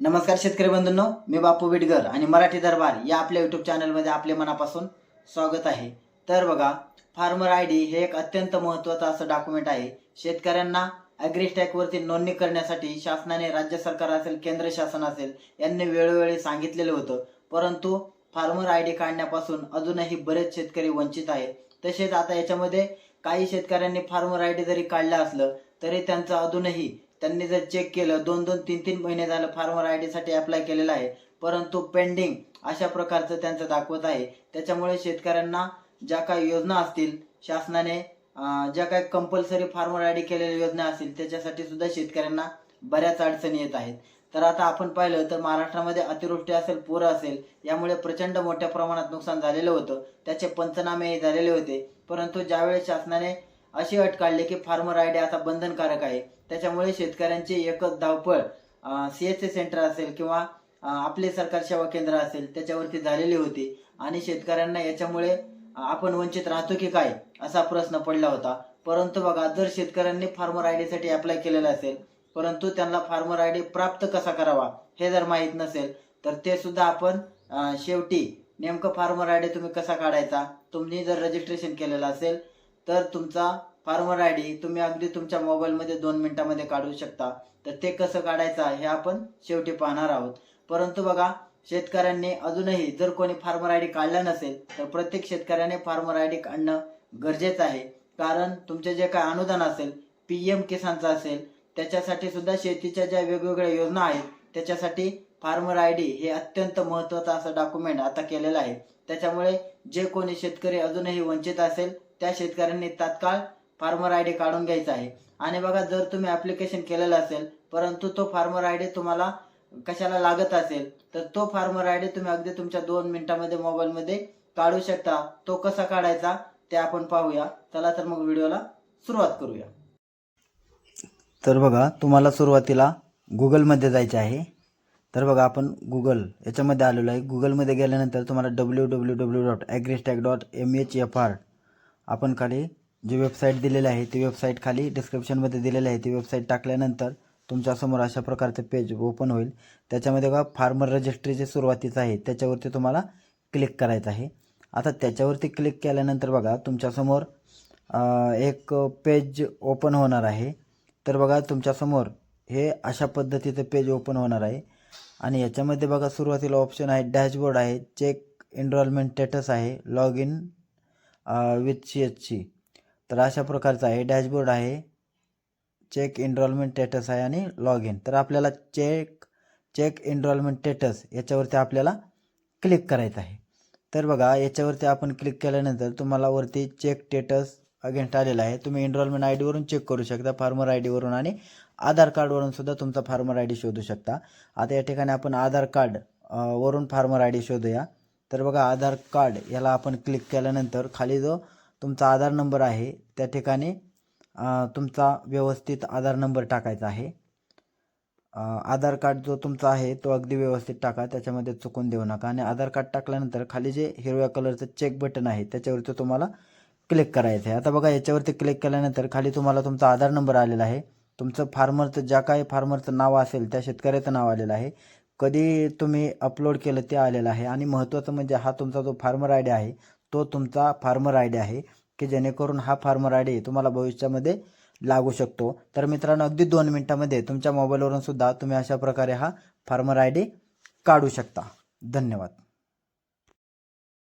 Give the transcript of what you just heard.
नमस्कार शेतकरी बंधूंनो मी बापू बिडगर आणि मराठी दरबार या आपल्या युट्यूब चॅनलमध्ये आपले मनापासून स्वागत आहे. तर बघा फार्मर आय डी हे एक अत्यंत महत्त्वाचं असं डॉक्युमेंट आहे. शेतकऱ्यांना ॲग्रीस्टॅकवरती नोंदणी करण्यासाठी शासनाने राज्य सरकार असेल केंद्र शासन असेल यांनी वेळोवेळी सांगितलेलं होतं. परंतु फार्मर आय डी काढण्यापासून अजूनही बरेच शेतकरी वंचित आहेत. तसेच आता याच्यामध्ये काही शेतकऱ्यांनी फार्मर आय डी जरी काढलं असलं तरी त्यांचं अजूनही त्यांनी जर चेक केलं दोन दोन तीन तीन महिने झालं फार्मर आयसाठी अप्लाय केलेलं आहे. परंतु पेंडिंग अशा प्रकारचं त्यांचं दाखवत आहे. त्याच्यामुळे शेतकऱ्यांना ज्या काही योजना असतील शासनाने ज्या काही कंपल्सरी फार्मर आय डी केलेल्या योजना असतील त्याच्यासाठी सुद्धा शेतकऱ्यांना बऱ्याच अडचणी येत आहेत. तर आता आपण पाहिलं तर महाराष्ट्रामध्ये अतिवृष्टी असेल पूर असेल यामुळे प्रचंड मोठ्या प्रमाणात नुकसान झालेलं होतं. त्याचे पंचनामे झालेले होते. परंतु ज्यावेळेस शासनाने अशी अट काढली की फार्मर आय डी आता बंधनकारक आहे त्याच्यामुळे शेतकऱ्यांची एकच धावपळ सी एच सी सेंटर असेल किंवा आपले सरकार सेवा केंद्र असेल त्याच्यावरती झालेली होती. आणि शेतकऱ्यांना याच्यामुळे आपण वंचित राहतो की काय असा प्रश्न पडला होता. परंतु बघा जर शेतकऱ्यांनी फार्मर आयसाठी अप्लाय केलेलं असेल परंतु त्यांना फार्मर आय डी प्राप्त कसा करावा हे जर माहीत नसेल तर ते सुद्धा आपण शेवटी नेमकं फार्मर आय डी तुम्ही कसा काढायचा तुम्ही जर रजिस्ट्रेशन केलेलं असेल तर तुमचा फार्मर आय डी तुम्ही अगदी तुमच्या मोबाईलमध्ये दोन मिनिटामध्ये काढू शकता. तर ते कसं काढायचं हे आपण शेवटी पाहणार आहोत. परंतु बघा शेतकऱ्यांनी अजूनही जर कोणी फार्मर आय डी काढला नसेल तर प्रत्येक शेतकऱ्याने फार्मर आय डी काढणं गरजेचं आहे. कारण तुमचे जे काय अनुदान असेल पी एम किसानचं असेल त्याच्यासाठी सुद्धा शेतीच्या ज्या वेगवेगळ्या योजना आहेत त्याच्यासाठी फार्मर आय डी हे अत्यंत महत्त्वाचं असं डॉक्युमेंट आता केलेलं आहे. त्याच्यामुळे जे कोणी शेतकरी अजूनही वंचित असेल त्या शेतकऱ्यांनी तात्काळ फार्मर आय डी काढून घ्यायचा आहे. आणि बघा जर तुम्ही ऍप्लिकेशन केलेलं असेल परंतु तो फार्मर आय डी तुम्हाला कशाला लागत असेल तर तो फार्मर आय डी तुम्ही अगदी तुमच्या दोन मिनिटांमध्ये मोबाईलमध्ये काढू शकता. तो कसा काढायचा ते आपण पाहूया. चला तर मग व्हिडिओला सुरुवात करूया. तर बघा तुम्हाला सुरुवातीला गुगलमध्ये जायचे आहे. तर बघा आपण गुगल याच्यामध्ये आलेलो आहे. गुगलमध्ये गेल्यानंतर तुम्हाला W W W dot AgriStack dot M H F R आपण खाली जी वेबसाईट दिलेली आहे ती वेबसाईट खाली डिस्क्रिप्शनमध्ये दिलेली आहे. ती वेबसाईट टाकल्यानंतर तुमच्यासमोर अशा प्रकारचं पेज ओपन होईल. त्याच्यामध्ये बघा फार्मर रजिस्ट्री जे सुरुवातीचं आहे. त्याच्यावरती तुम्हाला क्लिक करायचं आहे. आता त्याच्यावरती क्लिक केल्यानंतर बघा तुमच्यासमोर एक पेज ओपन होणार आहे. तर बघा तुमच्यासमोर हे अशा पद्धतीचं पेज ओपन होणार आहे. आणि याच्यामध्ये बघा सुरुवातीला ऑप्शन आहे डॅशबोर्ड आहे चेक एनरोलमेंट स्टेटस आहे log in with C H C तर अशा प्रकारचं आहे. डॅशबोर्ड आहे. चेक एनरोलमेंट स्टेटस आहे आणि लॉग इन तर आपल्याला चेक चेक एनरोलमेंट स्टेटस याच्यावरती आपल्याला क्लिक करायचं आहे. तर बघा याच्यावरती आपण क्लिक केल्यानंतर तुम्हाला वरती चेक स्टेटस अगेन्स्ट आलेला आहे. तुम्ही एनरोलमेंट आय डीवरून चेक करू शकता फार्मर आय डीवरून आणि आधार कार्डवरून सुद्धा तुमचा फार्मर आय डी शोधू शकता. आता या ठिकाणी आपण आधार कार्ड वरून फार्मर आय डी शोधूया. तर बघा आधार कार्ड याला आपण क्लिक केल्यानंतर खाली जो तुमचा आधार नंबर आहे त्या ठिकाणी तुमचा व्यवस्थित आधार नंबर टाकायचा आहे. आधार कार्ड जो तुमचा आहे तो अगदी व्यवस्थित टाका त्याच्यामध्ये चुकून देऊ नका. आणि आधार कार्ड टाकल्यानंतर खाली जे हिरव्या कलरचं चेक बटन आहे त्याच्यावरती तुम्हाला क्लिक करायचं आहे. आता बघा याच्यावरती क्लिक केल्यानंतर खाली तुम्हाला तुमचा आधार नंबर आलेला आहे. तुमचं फार्मरचं ज्या काही फार्मरचं नाव असेल त्या शेतकऱ्याचं नाव आलेलं आहे. कधी तुम्ही अपलोड केलं ते आलेलं आहे. आणि महत्त्वाचं म्हणजे हा तुमचा जो फार्मर आय डी आहे तो तुमचा फार्मर आय डी आहे की जेणेकरून हा फार्मर आय डी तुम्हाला भविष्यामध्ये लागू शकतो. तर मित्रांनो अगदी दोन मिनटामध्ये तुमच्या मोबाईलवरून सुद्धा तुम्ही अशा प्रकारे हा फार्मर आय डी काढू शकता. धन्यवाद.